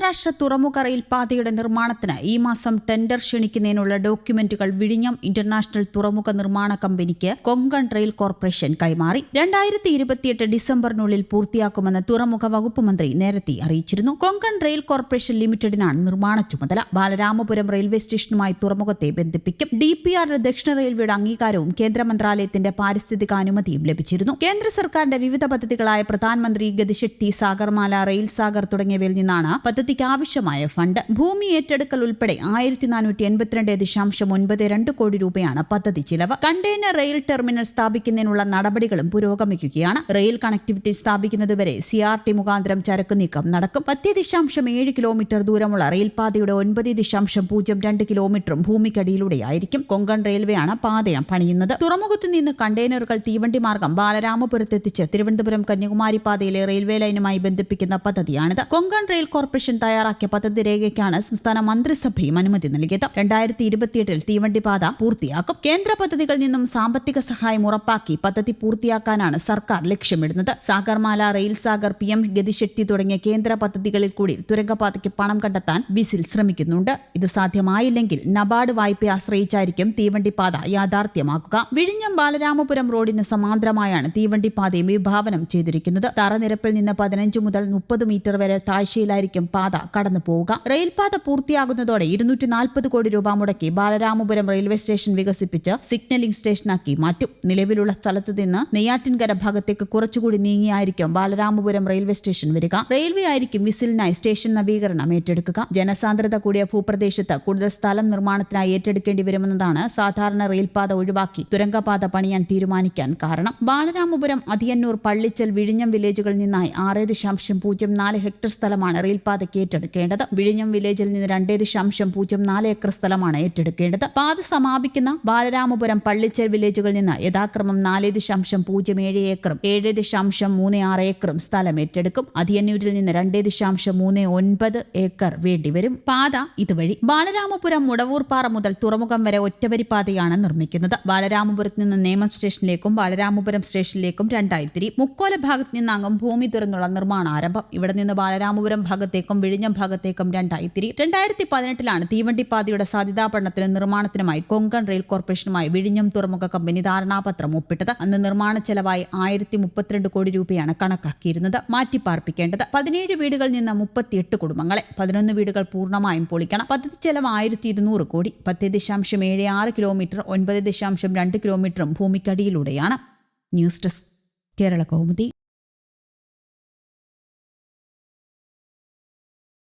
അന്താരാഷ്ട്ര തുറമുഖ റെയിൽപാതയുടെ നിർമ്മാണത്തിന് ഈ മാസം ടെൻഡർ ക്ഷണിക്കുന്നതിനുള്ള ഡോക്യുമെന്റുകൾ വിഴിഞ്ഞം ഇന്റർനാഷണൽ തുറമുഖ നിർമ്മാണ കമ്പനിക്ക് കൊങ്കൺ റെയിൽ കോർപ്പറേഷൻ കൈമാറി. രണ്ടായിരത്തി ഇരുപത്തിയെട്ട് ഡിസംബറിനുള്ളിൽ പൂർത്തിയാക്കുമെന്ന് തുറമുഖ വകുപ്പ് മന്ത്രി നേരത്തെ അറിയിച്ചിരുന്നു. കൊങ്കൺ റെയിൽ കോർപ്പറേഷൻ ലിമിറ്റഡിനാണ് നിർമ്മാണ ചുമതല. ബാലരാമപുരം റെയിൽവേ സ്റ്റേഷനുമായി തുറമുഖത്തെ ബന്ധിപ്പിക്കും. ഡി പി ആറിന് ദക്ഷിണ റെയിൽവേയുടെ അംഗീകാരവും കേന്ദ്ര മന്ത്രാലയത്തിന്റെ പാരിസ്ഥിതിക അനുമതിയും ലഭിച്ചിരുന്നു. കേന്ദ്ര സർക്കാരിന്റെ വിവിധ പദ്ധതികളായ പ്രധാനമന്ത്രി ഗതിശക്തി സാഗർമാല റെയിൽ സാഗർ തുടങ്ങിയവയിൽ നിന്നാണ് പദ്ധതിക്ക് ആവശ്യമായ ഫണ്ട്. ഭൂമി ഏറ്റെടുക്കൽ ഉൾപ്പെടെ ആയിരത്തി നാനൂറ്റി എൺപത്തിരണ്ട് ദശാംശം ഒൻപത് രണ്ട് കോടി രൂപയാണ് പദ്ധതി ചിലവ്. കണ്ടെയ്നർ റെയിൽ ടെർമിനൽ സ്ഥാപിക്കുന്നതിനുള്ള നടപടികളും പുരോഗമിക്കുകയാണ്. റെയിൽ കണക്ടിവിറ്റി സ്ഥാപിക്കുന്നതുവരെ സി ആർ ടി മുഖാന്തരം ചരക്ക് നീക്കം നടക്കും. പത്ത് ദശാംശം ഏഴ് കിലോമീറ്റർ ദൂരമുള്ള റെയിൽപാതയുടെ ഒൻപത് ദശാംശം പൂജ്യം രണ്ട് കിലോമീറ്ററും ഭൂമിക്കടിയിലൂടെയായിരിക്കും. കൊങ്കൺ റെയിൽവേയാണ് പാതയം പണിയുന്നത്. തുറമുഖത്ത് നിന്ന് കണ്ടെയ്നറുകൾ തീവണ്ടി മാർഗം ബാലരാമപുരത്തെത്തിച്ച് തിരുവനന്തപുരം കന്യാകുമാരി പാതയിലെ റെയിൽവേ ലൈനുമായി ബന്ധിപ്പിക്കുന്ന പദ്ധതിയാണിത്. കൊങ്കൺ റെയിൽ കോർപ്പറേഷൻ തയ്യാറാക്കിയ പദ്ധതി രേഖയ്ക്കാണ് സംസ്ഥാന മന്ത്രിസഭയും അനുമതി നൽകിയത്. രണ്ടായിരത്തി ഇരുപത്തിയെട്ടിൽ തീവണ്ടി പാത പൂർത്തിയാക്കും. കേന്ദ്ര പദ്ധതികളിൽ നിന്നും സാമ്പത്തിക സഹായം ഉറപ്പാക്കി പദ്ധതി പൂർത്തിയാക്കാനാണ് സർക്കാർ ലക്ഷ്യമിടുന്നത്. Sagarmala rail Sagar P M Gatishakti തുടങ്ങിയ കേന്ദ്ര പദ്ധതികളിൽ കൂടി തുരങ്കപാതയ്ക്ക് പണം കണ്ടെത്താൻ ബിസിൽ ശ്രമിക്കുന്നുണ്ട്. ഇത് സാധ്യമായില്ലെങ്കിൽ നബാർഡ് വായ്പയെ ആശ്രയിച്ചായിരിക്കും തീവണ്ടി പാത യാഥാർത്ഥ്യമാക്കുക. വിഴിഞ്ഞം ബാലരാമപുരം റോഡിന് സമാന്തരമായാണ് തീവണ്ടി പാതയും വിഭാവനം ചെയ്തിരിക്കുന്നത്. തറനിരപ്പിൽ നിന്ന് പതിനഞ്ച് മുതൽ മുപ്പത് മീറ്റർ വരെ താഴ്ചയിലായിരിക്കും പാത കടന്നു പോവുക. റെയിൽപാത പൂർത്തിയാകുന്നതോടെ ഇരുന്നൂറ്റി നാൽപ്പത് കോടി രൂപ മുടക്കി ബാലരാമപുരം റെയിൽവേ സ്റ്റേഷൻ വികസിപ്പിച്ച് സിഗ്നലിംഗ് സ്റ്റേഷനാക്കി മാറ്റും. നിലവിലുള്ള സ്ഥലത്ത് നിന്ന് നെയ്യാറ്റിൻകര ഭാഗത്തേക്ക് കുറച്ചുകൂടി നീങ്ങിയായിരിക്കും ബാലരാമപുരം റെയിൽവേ സ്റ്റേഷൻ വരിക. റെയിൽവേ ആയിരിക്കും വിസിലിനായി സ്റ്റേഷൻ നവീകരണം ഏറ്റെടുക്കുക. ജനസാന്ദ്രത കൂടിയ ഭൂപ്രദേശത്ത് കൂടുതൽ സ്ഥലം നിർമ്മാണത്തിനായി ഏറ്റെടുക്കേണ്ടി വരുമെന്നതാണ് സാധാരണ റെയിൽപാത ഒഴിവാക്കി തുരങ്കപാത പണിയാൻ തീരുമാനിക്കാൻ കാരണം. ബാലരാമപുരം അതിയന്നൂർ പള്ളിച്ചൽ വിഴിഞ്ഞം വില്ലേജുകളിൽ നിന്നായി ആറ് ദശാംശം പൂജ്യം നാല് ഹെക്ടർ സ്ഥലമാണ് റെയിൽപാതയ്ക്ക് ഏറ്റെടുക്കേണ്ടത്. വിഴിഞ്ഞം വില്ലേജിൽ നിന്ന് രണ്ടേ ദശാംശം പൂജ്യം നാല് ഏക്കർ സ്ഥലമാണ് ഏറ്റെടുക്കേണ്ടത്. പാത സമാപിക്കുന്ന ബാലരാമപുരം പള്ളിച്ചൽ വില്ലേജുകളിൽ നിന്ന് യഥാക്രമം നാല് ദശാംശം പൂജ്യം ഏഴ് ഏക്കറും ഏഴ് ദശാംശം മൂന്ന് ആറ് ഏക്കറും സ്ഥലം ഏറ്റെടുക്കും. അതിയന്നൂരിൽ നിന്ന് രണ്ടേ ദശാംശം മൂന്ന് ഒൻപത് ഏക്കർ വേണ്ടിവരും പാത ഇതുവഴി. ബാലരാമപുരം മുടവൂർപ്പാറ മുതൽ തുറമുഖം വരെ ഒറ്റവരി പാതയാണ് നിർമ്മിക്കുന്നത്. ബാലരാമപുരത്ത് നിന്ന് നേമം സ്റ്റേഷനിലേക്കും ബാലരാമപുരം സ്റ്റേഷനിലേക്കും രണ്ടായി തിരി മുക്കോല ഭാഗത്ത് നിന്നാകും ഭൂമി തുറന്നുള്ള നിർമ്മാണ ആരംഭം ഇവിടെ നിന്ന് ബാലരാമപുരം ഭാഗത്തേക്കും വിഴിഞ്ഞം ഭാഗത്തേക്കും രണ്ടായി തിരി. രണ്ടായിരത്തി പതിനെട്ടിലാണ് തീവണ്ടി പാതയുടെ സാധ്യതാ പഠനത്തിനും നിർമ്മാണത്തിനുമായി കൊങ്കൺ റെയിൽ കോർപ്പറേഷനുമായി വിഴിഞ്ഞം തുറമുഖ കമ്പനി ധാരണാപത്രം ഒപ്പിട്ടത്. അന്ന് നിർമ്മാണ ചെലവായി ആയിരത്തി മുപ്പത്തിരണ്ട് കോടി രൂപയാണ് കണക്കാക്കിയിരുന്നത്. മാറ്റിപ്പാർപ്പിക്കേണ്ടത് പതിനേഴ് വീടുകളിൽ നിന്ന് മുപ്പത്തിയെട്ട് കുടുംബങ്ങളെ. പതിനൊന്ന് വീടുകൾ പൂർണമായും പൊളിക്കണം. പദ്ധതി ചെലവ് ആയിരത്തി ഇരുന്നൂറ് കോടി. പത്ത് ദശാംശം ഏഴ് ആറ് കിലോമീറ്റർ ഒൻപത് ദശാംശം രണ്ട് കിലോമീറ്ററും ഭൂമിക്കടിയിലൂടെയാണ്. News desk Kerala Kaumudi.